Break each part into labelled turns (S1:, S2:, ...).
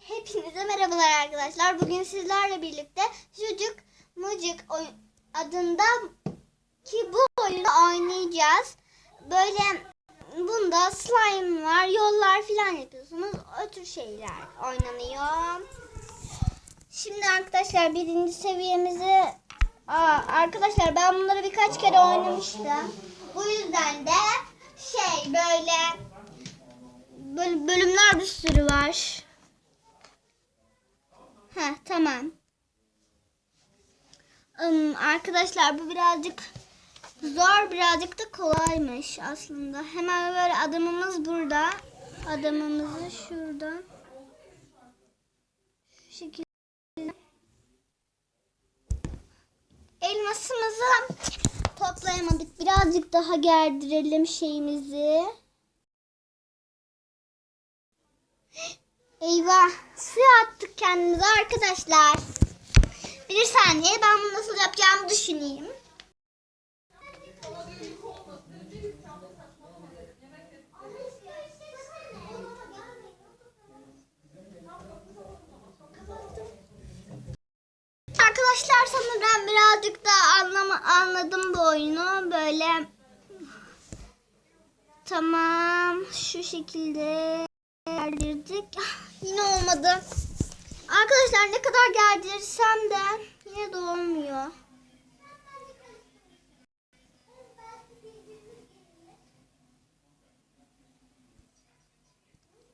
S1: Hepinize merhabalar arkadaşlar. Bugün sizlerle birlikte Çocuk Mucuk adında ki bu oyunu oynayacağız. Böyle bunda slime var, yollar falan yapıyorsunuz. O tür şeyler oynanıyor. Şimdi arkadaşlar birinci seviyemizi Aa, arkadaşlar ben bunları birkaç kere oynamıştım. Bu yüzden de şey böyle böyle bölümler bir sürü var. Heh, tamam. Im, arkadaşlar bu birazcık zor birazcık da kolaymış aslında. Hemen böyle adamımız burada. Adamımızı şuradan. Şu şekilde. Elmasımızı toplayamadık. Birazcık daha gerdirelim şeyimizi. Eyvah suya attık kendimizi arkadaşlar. Bir saniye ben bunu nasıl yapacağımı düşüneyim. Arkadaşlar sanırım birazcık daha anlama, anladım bu oyunu. Böyle tamam şu şekilde. Yine olmadı. Arkadaşlar ne kadar gerdirsem de yine de olmuyor.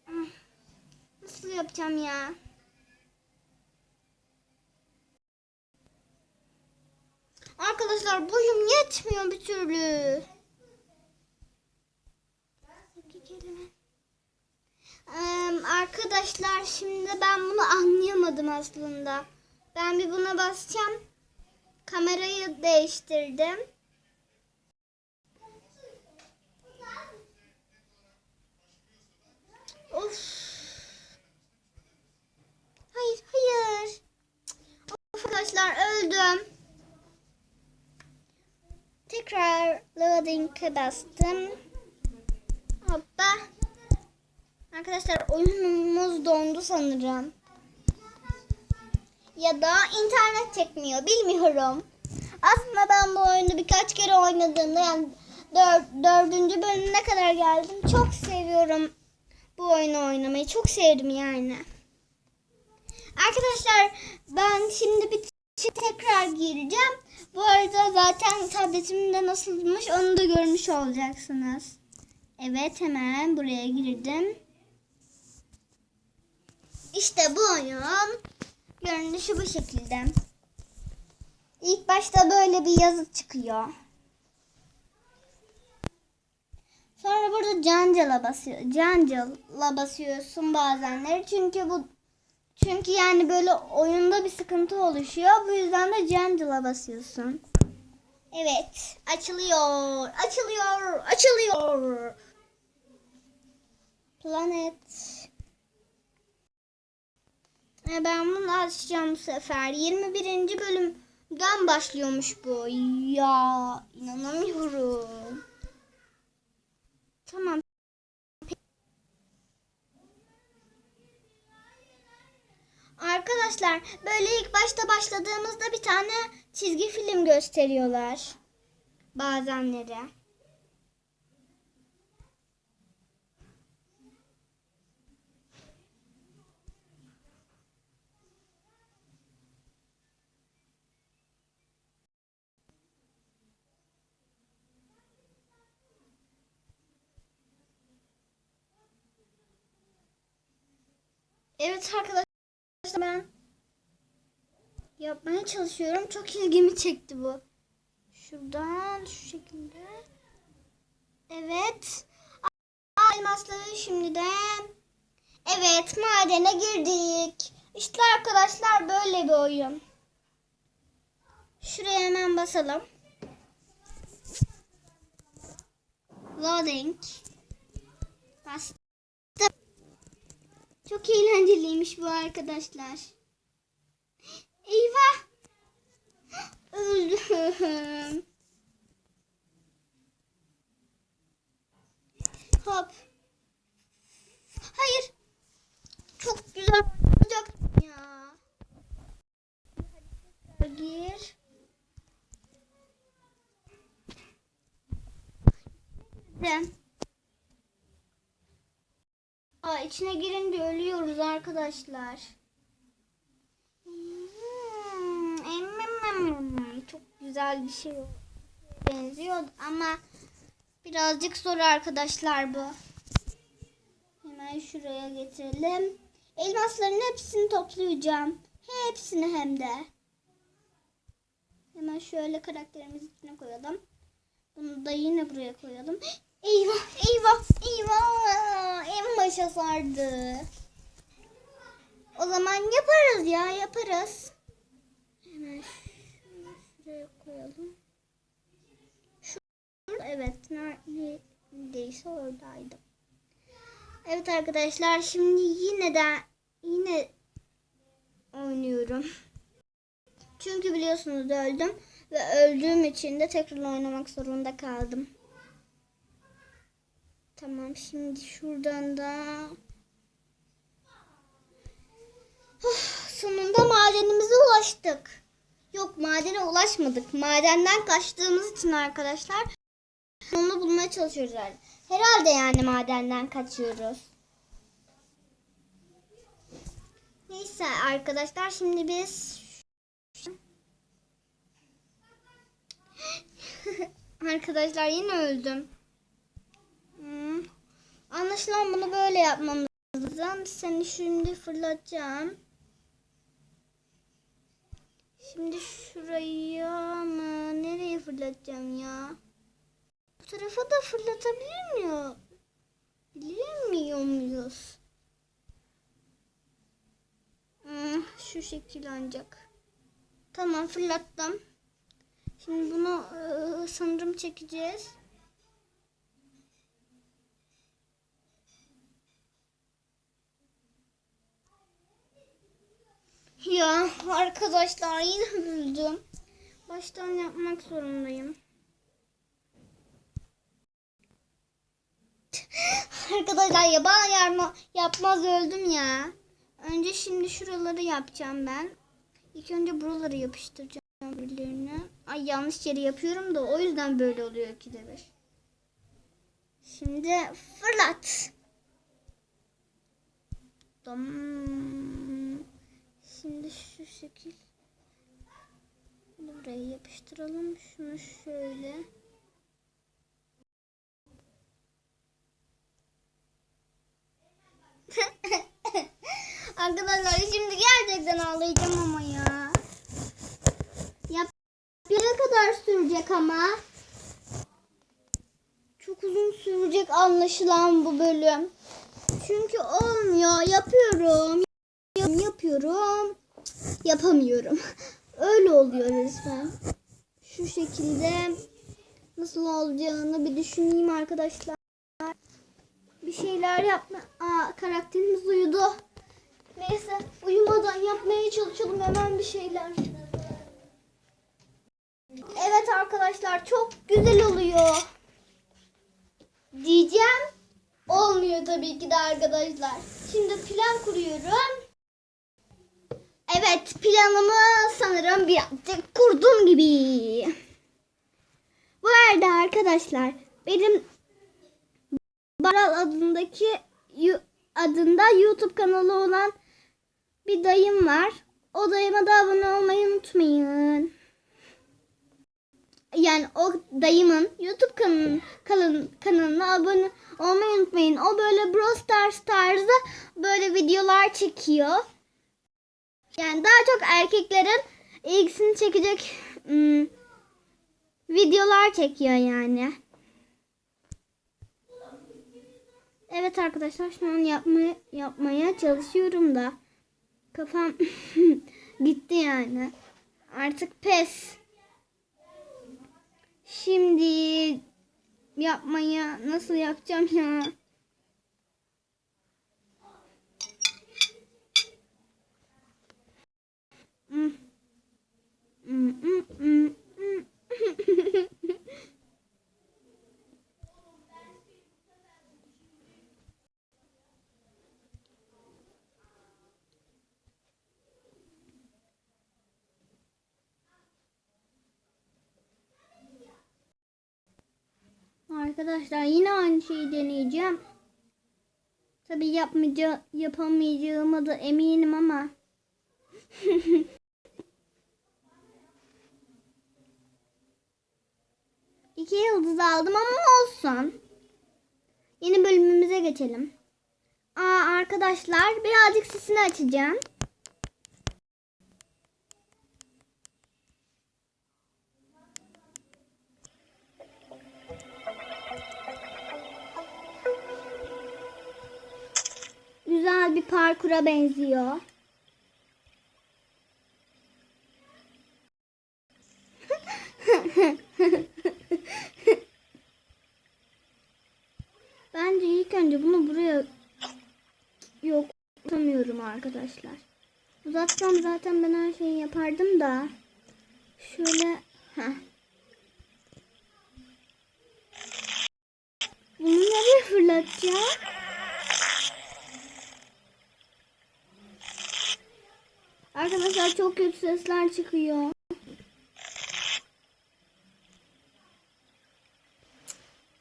S1: Ah, Nasıl yapacağım ya? Arkadaşlar boyum yetmiyor bir türlü. Arkadaşlar şimdi ben bunu anlayamadım aslında. Ben bir buna basacağım. Kamerayı değiştirdim. Of. Hayır, hayır. Of arkadaşlar öldüm. Tekrar loading'e bastım. Hoppa. Arkadaşlar oyunumuz dondu sanırım. Ya da internet çekmiyor bilmiyorum. Aslında ben bu oyunu birkaç kere oynadığımda yani dör, dördüncü bölümüne kadar geldim. Çok seviyorum bu oyunu oynamayı. Çok sevdim yani. Arkadaşlar ben şimdi bir tekrar gireceğim. Bu arada zaten tabletimde nasılmış onu da görmüş olacaksınız. Evet hemen buraya girdim. İşte bu oyun görünüşü bu şekilde. İlk başta böyle bir yazı çıkıyor. Sonra burada cancala basıyor. Cancala basıyorsun bazenleri. Çünkü bu çünkü yani böyle oyunda bir sıkıntı oluşuyor. Bu yüzden de cancala basıyorsun. Evet, açılıyor. Açılıyor. Açılıyor. Planet. E, Ben bunu açacağım bu sefer. 21. bölümden başlıyormuş bu. Ya inanamıyorum. Tamam. Arkadaşlar böyle ilk başta başladığımızda bir tane çizgi film gösteriyorlar. Bazenleri. Evet arkadaşlar ben yapmaya çalışıyorum. Çok ilgimi çekti bu. Şuradan şu şekilde. Evet. Elmasları şimdiden. Evet madene girdik. İşte arkadaşlar böyle bir oyun. Şuraya hemen basalım. Loading. Bastım. Çok eğlenceliymiş bu arkadaşlar. Eyvah. Öldüm. Hop. Hayır. Çok güzel olacak ya. Hadi gir. Ben içine girince ölüyoruz arkadaşlar. Hmm. Çok güzel bir şey benziyor ama birazcık zor arkadaşlar bu. Hemen şuraya getirelim. Elmasların hepsini toplayacağım. Hepsini hem de. Hemen şöyle karakterimizi içine koyalım. Bunu da yine buraya koyalım. Eyvah eyvah eyvah. En başa sardı. O zaman yaparız ya yaparız. Hemen şunu şuraya koyalım. Şu, evet neredeyse oradaydı. Evet arkadaşlar şimdi yine de yine oynuyorum. Çünkü biliyorsunuz öldüm ve öldüğüm için de tekrar oynamak zorunda kaldım. Tamam şimdi şuradan da Oh, sonunda madenimize ulaştık. Yok madene ulaşmadık. Madenden kaçtığımız için arkadaşlar onu bulmaya çalışıyoruz herhalde. Herhalde yani madenden kaçıyoruz. Neyse arkadaşlar şimdi biz Arkadaşlar yine öldüm. Anlaşılan bunu böyle yapmamız lazım. Seni şimdi fırlatacağım. Şimdi şuraya mı? Nereye fırlatacağım ya? Bu tarafa da fırlatabilir miyim? Bilmiyor muyuz? Hmm, şu şekil ancak. Tamam fırlattım. Şimdi bunu e, sanırım çekeceğiz. Ya arkadaşlar yine buldum. Baştan yapmak zorundayım. arkadaşlar ya bana yarma, yapmaz öldüm ya. Önce şimdi şuraları yapacağım ben. İlk önce buraları yapıştıracağım birbirlerine. Ay yanlış yere yapıyorum da o yüzden böyle oluyor ki de bir. Şimdi fırlat. Tamam. Şimdi şu şekil. Buraya yapıştıralım. Şunu şöyle. Arkadaşlar şimdi gerçekten ağlayacağım ama ya. Yap bir kadar sürecek ama. Çok uzun sürecek anlaşılan bu bölüm. Çünkü olmuyor. Yapıyorum. Yapıyorum. Yapamıyorum. Öyle oluyor resmen. Şu şekilde nasıl olacağını bir düşüneyim arkadaşlar. Bir şeyler yapma. Aa, karakterimiz uyudu. Neyse uyumadan yapmaya çalışalım hemen bir şeyler. Evet arkadaşlar çok güzel oluyor. Diyeceğim. Olmuyor tabii ki de arkadaşlar. Şimdi plan kuruyorum. Evet planımı sanırım birazcık kurdum gibi. Bu arada arkadaşlar benim Baral adındaki adında YouTube kanalı olan bir dayım var. O dayıma da abone olmayı unutmayın. Yani o dayımın YouTube kanalın, kanalın, kanalına abone olmayı unutmayın. O böyle Brawl Stars tarzı böyle videolar çekiyor. Yani daha çok erkeklerin ilgisini çekecek ım, videolar çekiyor yani. Evet arkadaşlar şu an yapmaya, yapmaya çalışıyorum da kafam gitti yani. Artık pes. Şimdi yapmaya nasıl yapacağım ya? Hmm. Hmm, hmm, hmm, hmm. Arkadaşlar yine aynı şeyi deneyeceğim. Tabii yapmayaca yapamayacağıma da eminim ama. İki yıldız aldım ama olsun. Yeni bölümümüze geçelim. Aa arkadaşlar birazcık sesini açacağım. Güzel bir parkura benziyor. Bence ilk önce bunu buraya yok tutamıyorum arkadaşlar. Uzatsam zaten ben her şeyi yapardım da. Şöyle heh. Bunu nereye fırlatacağım? Arkadaşlar çok kötü sesler çıkıyor.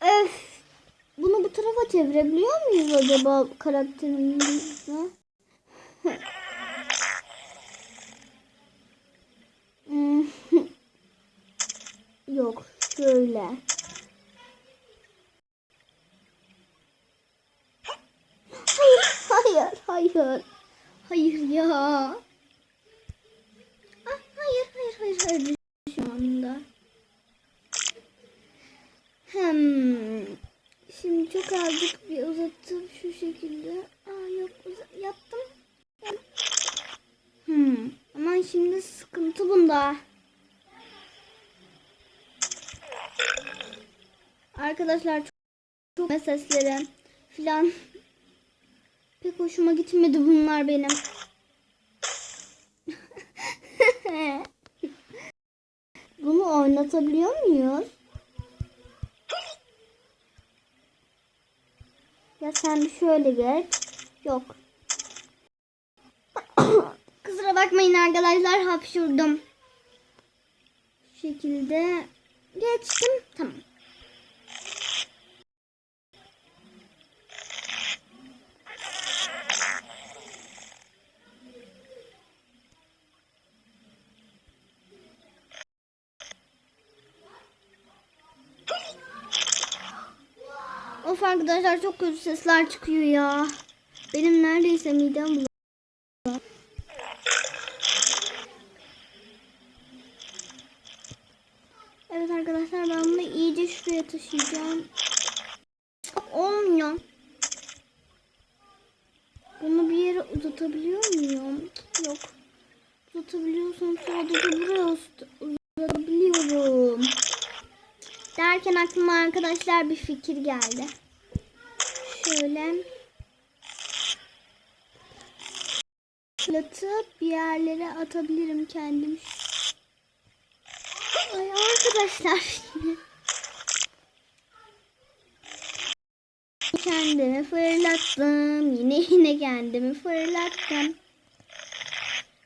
S1: Öf. Bunu bu tarafa çevirebiliyor muyuz acaba karakterimizi? Hmm. Yok şöyle. Hayır, hayır, hayır. Hayır ya. Ah, hayır, hayır, hayır, hayır. Şu anda. Hmm. Şimdi çok azıcık bir uzatıp şu şekilde. Aa yok yaptım. Hmm. Aman şimdi sıkıntı bunda. Arkadaşlar çok, çok sesleri filan pek hoşuma gitmedi bunlar benim. Bunu oynatabiliyor muyuz? Ya sen bir şöyle geç. Yok. Kusura bakmayın arkadaşlar hapşurdum. Şu şekilde geçtim. Tamam. Of arkadaşlar çok kötü sesler çıkıyor ya. Benim neredeyse midem bulanıyor. Evet arkadaşlar ben bunu iyice şuraya taşıyacağım. Olmuyor. Bunu bir yere uzatabiliyor muyum? Yok. Uzatabiliyorsam sadece buraya uzat- uzatabiliyorum. Derken aklıma arkadaşlar bir fikir geldi. Şöyle fırlatıp bir yerlere atabilirim kendim. Ay arkadaşlar. kendimi fırlattım. Yine yine kendimi fırlattım.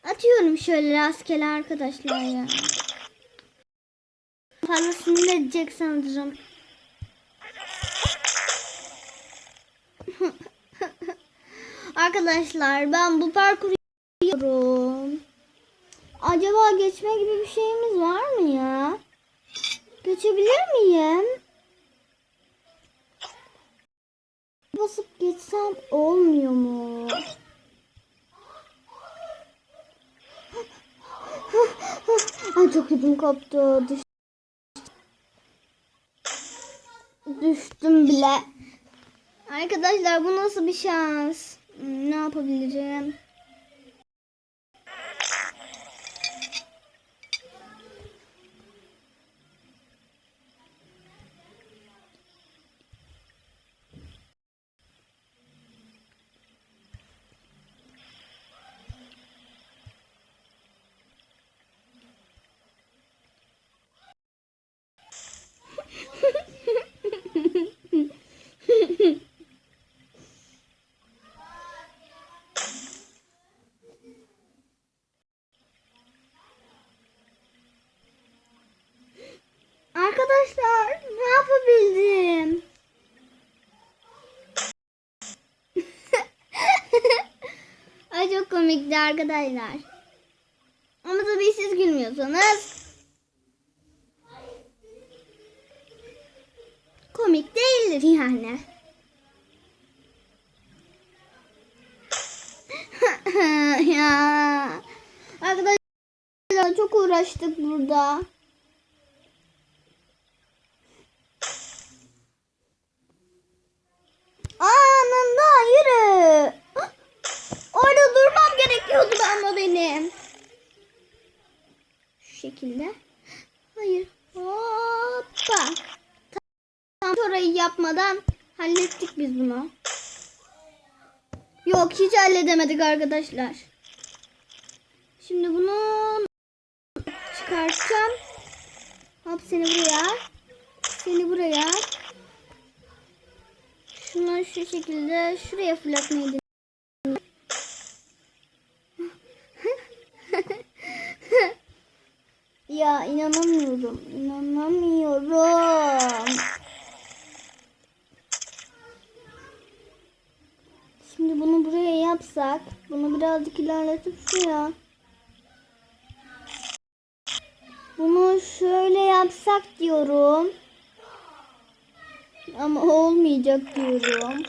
S1: Atıyorum şöyle rastgele arkadaşlar ya. Fazla sinir edecek sanırım. Arkadaşlar ben bu parkuru yapıyorum. Acaba geçme gibi bir şeyimiz var mı ya? Geçebilir miyim? Basıp geçsem olmuyor mu? Ay çok ödüm koptu. Düş Düştüm bile. Arkadaşlar bu nasıl bir şans? Hmm, Ne yapabilirim? Komikti arkadaşlar. Ama tabii siz gülmüyorsanız komik değildir yani. ya arkadaşlar çok uğraştık burada. Anında yürü. Orada durmam gerekiyordu ama benim. Şu şekilde. Hayır. Hoppa. Tam orayı yapmadan hallettik biz bunu. Yok hiç halledemedik arkadaşlar. Şimdi bunu çıkartacağım. Hop seni buraya. Seni buraya. Şunu şu şekilde şuraya fırlatmayı ya inanamıyorum. İnanamıyorum. Şimdi bunu buraya yapsak. Bunu birazcık ilerletip şuraya. Bunu şöyle yapsak diyorum. Ama olmayacak diyorum.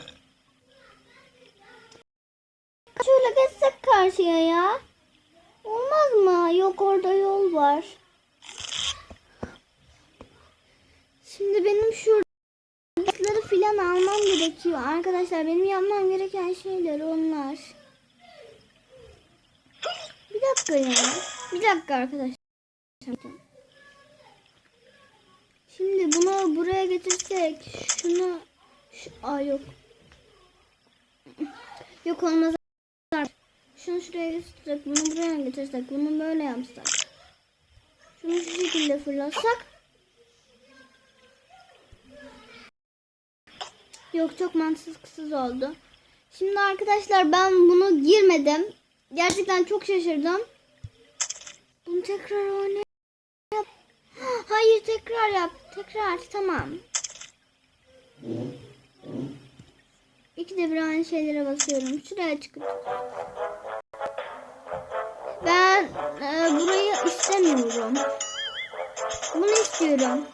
S1: Şöyle geçsek karşıya ya. Olmaz mı? Yok orada yol var. Şimdi benim şuradakileri filan almam gerekiyor. Arkadaşlar benim yapmam gereken şeyler onlar. Bir dakika ya. Bir dakika arkadaşlar. Şimdi bunu buraya getirsek şunu şu, aa yok. Yok olmaz. Şunu şuraya getirsek bunu buraya getirsek bunu böyle yapsak. Şunu şu şekilde fırlatsak. Yok çok mantıksız oldu. Şimdi arkadaşlar ben bunu girmedim. Gerçekten çok şaşırdım. Bunu tekrar oynayalım. Hayır tekrar yap. Tekrar tamam. İki de bir aynı şeylere basıyorum. Şuraya çıkıp. Ben e, burayı istemiyorum. Bunu istiyorum.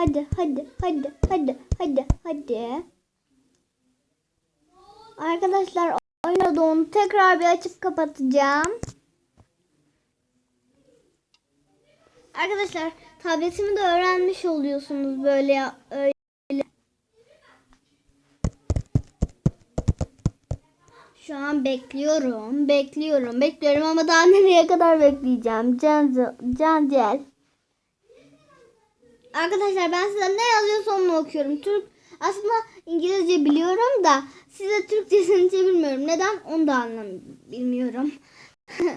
S1: Hadi, hadi, hadi, hadi, hadi, hadi. Arkadaşlar oynadı onu tekrar bir açıp kapatacağım. Arkadaşlar tabletimi de öğrenmiş oluyorsunuz böyle ya- öyle. Şu an bekliyorum, bekliyorum, bekliyorum ama daha nereye kadar bekleyeceğim? Can, Cancel. Arkadaşlar ben size ne yazıyorsa onu okuyorum. Türk aslında İngilizce biliyorum da size Türkçesini çevirmiyorum. Neden? Onu da anlam bilmiyorum.